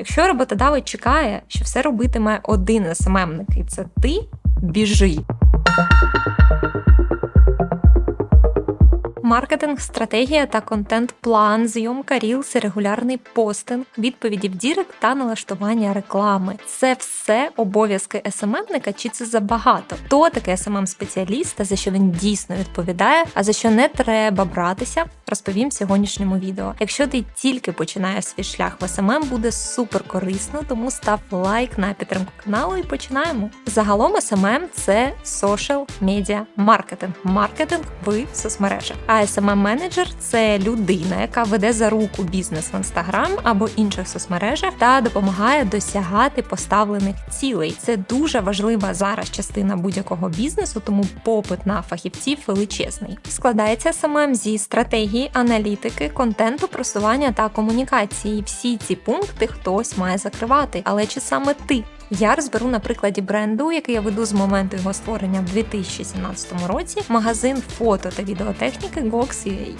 Якщо роботодавець чекає, що все робитиме один СММник, і це ти, біжи. Маркетинг, стратегія та контент-план, зйомка рілс, регулярний постинг, відповіді в Дірект та налаштування реклами. Це все обов'язки СММника, чи це забагато? Хто такий СММ-спеціаліст та за що він дійсно відповідає, а за що не треба братися, розповім в сьогоднішньому відео. Якщо ти тільки починаєш свій шлях в СММ, буде супер корисно, тому став лайк на підтримку каналу і починаємо. Загалом СММ це social media маркетинг, маркетинг в соцмережах. А smm менеджер це людина, яка веде за руку бізнес в інстаграм або інших соцмережах та допомагає досягати поставлених цілей. Це дуже важлива зараз частина будь-якого бізнесу, тому попит на фахівців величезний. Складається SMM зі стратегії, аналітики, контенту, просування та комунікації. Всі ці пункти хтось має закривати, але чи саме ти? Я розберу на прикладі бренду, який я веду з моменту його створення в 2017 році, магазин фото та відеотехніки Gox.ua.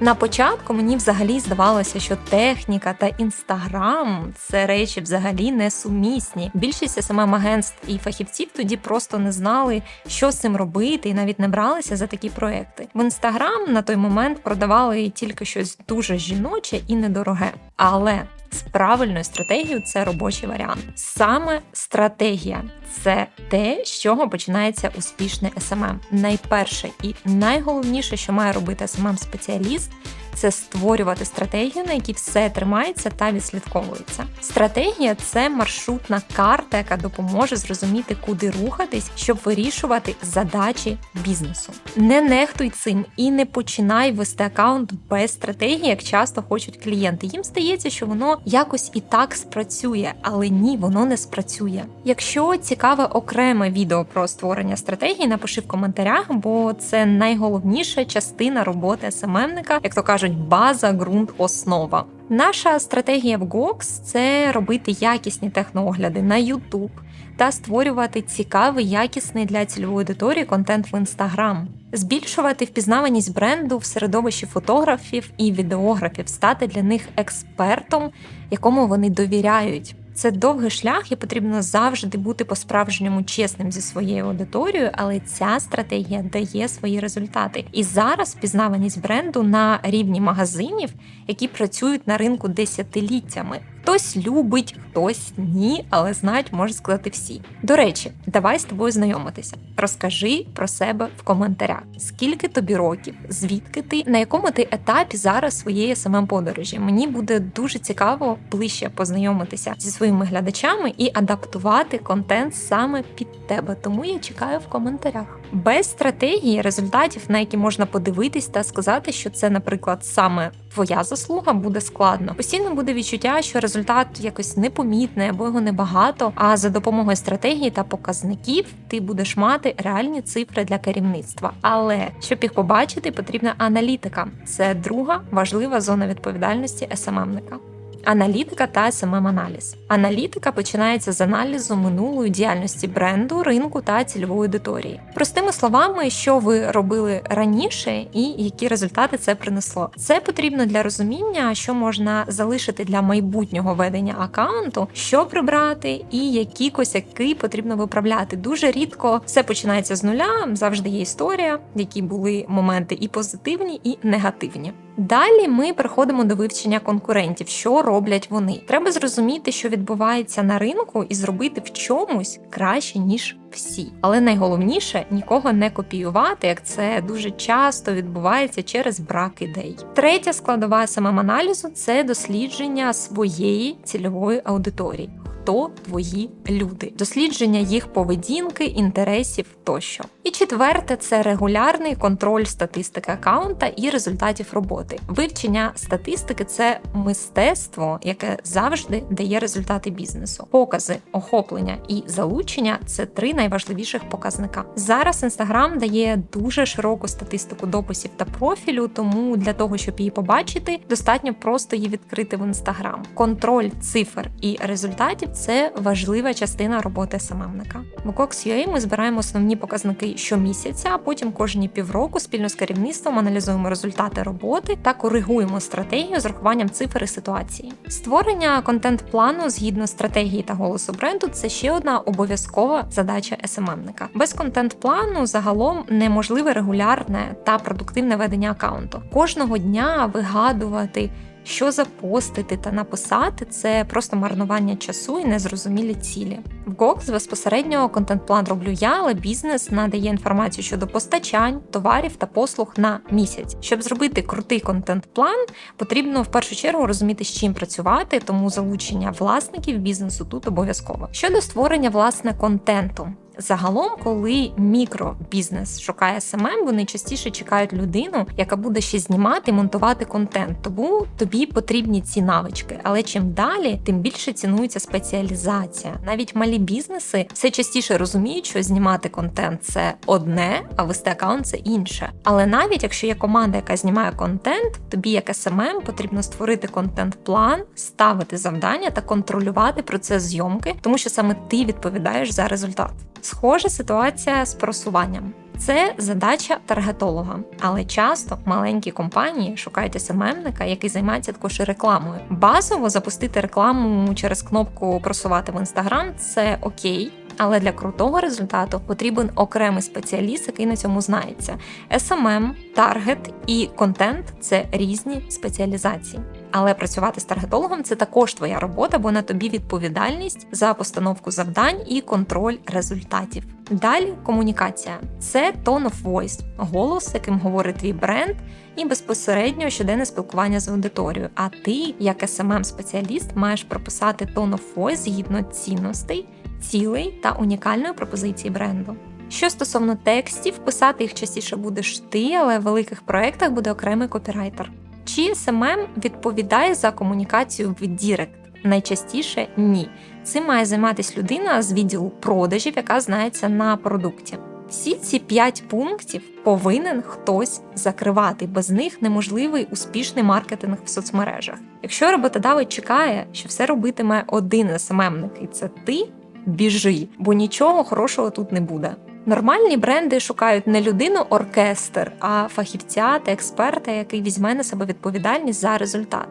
На початку мені взагалі здавалося, що техніка та інстаграм це речі взагалі несумісні. Більшість саме агентств і фахівців тоді просто не знали, що з цим робити, і навіть не бралися за такі проекти. В інстаграм на той момент продавали тільки щось дуже жіноче і недороге. Але з правильною стратегією це робочий варіант. Саме стратегія це те, з чого починається успішне СММ. Найперше і найголовніше, що має робити СММ спеціаліст це створювати стратегію, на якій все тримається та відслідковується. Стратегія це маршрутна карта, яка допоможе зрозуміти, куди рухатись, щоб вирішувати задачі бізнесу. Не нехтуй цим і не починай вести аккаунт без стратегії, як часто хочуть клієнти. Їм здається, що воно якось і так спрацює, але ні, воно не спрацює. Якщо цікаве окреме відео про створення стратегії, напиши в коментарях, бо це найголовніша частина роботи СММника, як то кажуть кажуть, база, ґрунт, основа. Наша стратегія в GOX – це робити якісні техноогляди на YouTube та створювати цікавий, якісний для цільової аудиторії контент в Instagram. збільшувати впізнаваність бренду в середовищі фотографів і відеографів, стати для них експертом, якому вони довіряють. Це довгий шлях, і потрібно завжди бути по-справжньому чесним зі своєю аудиторією, але ця стратегія дає свої результати. І зараз пізнаваність бренду на рівні магазинів, які працюють на ринку десятиліттями. Хтось любить, хтось ні, але знають, може сказати всі. До речі, давай з тобою знайомитися. Розкажи про себе в коментарях, скільки тобі років, звідки ти, на якому ти етапі зараз своєї саме подорожі. Мені буде дуже цікаво ближче познайомитися зі своїми глядачами і адаптувати контент саме під тебе. Тому я чекаю в коментарях. Без стратегії результатів, на які можна подивитись та сказати, що це, наприклад, саме твоя заслуга, буде складно. Постійно буде відчуття, що результат якось непомітний або його небагато. А за допомогою стратегії та показників ти будеш мати реальні цифри для керівництва. Але щоб їх побачити, потрібна аналітика. Це друга важлива зона відповідальності СММника. Аналітика та smm аналіз. Аналітика починається з аналізу минулої діяльності бренду, ринку та цільової аудиторії. Простими словами, що ви робили раніше і які результати це принесло. Це потрібно для розуміння, що можна залишити для майбутнього ведення аккаунту, що прибрати, і які косяки потрібно виправляти. Дуже рідко все починається з нуля. Завжди є історія, які були моменти і позитивні, і негативні. Далі ми переходимо до вивчення конкурентів, що роблять вони. Треба зрозуміти, що відбувається на ринку, і зробити в чомусь краще ніж всі. Але найголовніше нікого не копіювати, як це дуже часто відбувається через брак ідей. Третя складова самоаналізу це дослідження своєї цільової аудиторії хто твої люди, дослідження їх поведінки, інтересів тощо. І четверте це регулярний контроль статистики аккаунта і результатів роботи. Вивчення статистики це мистецтво, яке завжди дає результати бізнесу. Покази, охоплення і залучення це три найважливіших показника. Зараз інстаграм дає дуже широку статистику дописів та профілю, тому для того, щоб її побачити, достатньо просто її відкрити в інстаграм. Контроль цифр і результатів це важлива частина роботи СММника. В Cox.ua ми збираємо основні показники щомісяця, а потім кожні півроку спільно з керівництвом аналізуємо результати роботи та коригуємо стратегію з рахуванням цифр і ситуації. Створення контент-плану згідно стратегії та голосу бренду це ще одна обов'язкова задача СММника. Без контент-плану загалом неможливе регулярне та продуктивне ведення аккаунту. Кожного дня вигадувати. Що запостити та написати це просто марнування часу і незрозумілі цілі. В Gox безпосередньо контент-план роблю я, але бізнес надає інформацію щодо постачань, товарів та послуг на місяць. Щоб зробити крутий контент-план, потрібно в першу чергу розуміти, з чим працювати, тому залучення власників бізнесу тут обов'язково. Щодо створення власне контенту. Загалом, коли мікробізнес шукає СММ, вони частіше чекають людину, яка буде ще знімати монтувати контент. Тому тобі потрібні ці навички. Але чим далі, тим більше цінується спеціалізація. Навіть малі бізнеси все частіше розуміють, що знімати контент це одне, а вести аккаунт це інше. Але навіть якщо є команда, яка знімає контент, тобі як СММ потрібно створити контент-план, ставити завдання та контролювати процес зйомки, тому що саме ти відповідаєш за результат. Схожа ситуація з просуванням. Це задача таргетолога, але часто маленькі компанії шукають СММника, який займається також і рекламою. Базово запустити рекламу через кнопку просувати в інстаграм це окей. Але для крутого результату потрібен окремий спеціаліст, який на цьому знається. SMM, таргет і контент це різні спеціалізації. Але працювати з таргетологом це також твоя робота, бо на тобі відповідальність за постановку завдань і контроль результатів. Далі комунікація це tone of voice, голос, яким говорить твій бренд, і безпосередньо щоденне спілкування з аудиторією. А ти, як smm спеціаліст маєш прописати tone of voice згідно цінностей, цілей та унікальної пропозиції бренду. Що стосовно текстів, писати їх частіше будеш ти, але в великих проєктах буде окремий копірайтер. Чи SMM відповідає за комунікацію в Дірект? Найчастіше ні. Цим має займатися людина з відділу продажів, яка знається на продукті. Всі ці п'ять пунктів повинен хтось закривати. Без них неможливий успішний маркетинг в соцмережах. Якщо роботодавець чекає, що все робитиме один СММник, і це ти біжи, бо нічого хорошого тут не буде. Нормальні бренди шукають не людину оркестр, а фахівця та експерта, який візьме на себе відповідальність за результат.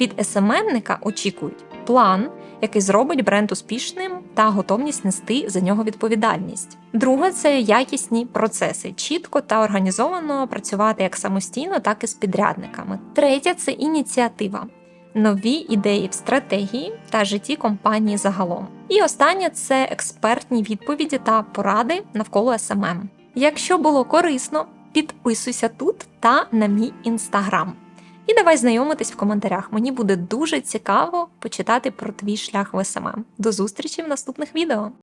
Від СММника очікують план, який зробить бренд успішним, та готовність нести за нього відповідальність. Друге це якісні процеси, чітко та організовано працювати як самостійно, так і з підрядниками. Третє це ініціатива нові ідеї в стратегії та житті компанії загалом. І останнє це експертні відповіді та поради навколо SMM. Якщо було корисно, підписуйся тут та на мій інстаграм. І давай знайомитись в коментарях. Мені буде дуже цікаво почитати про твій шлях в СММ. До зустрічі в наступних відео.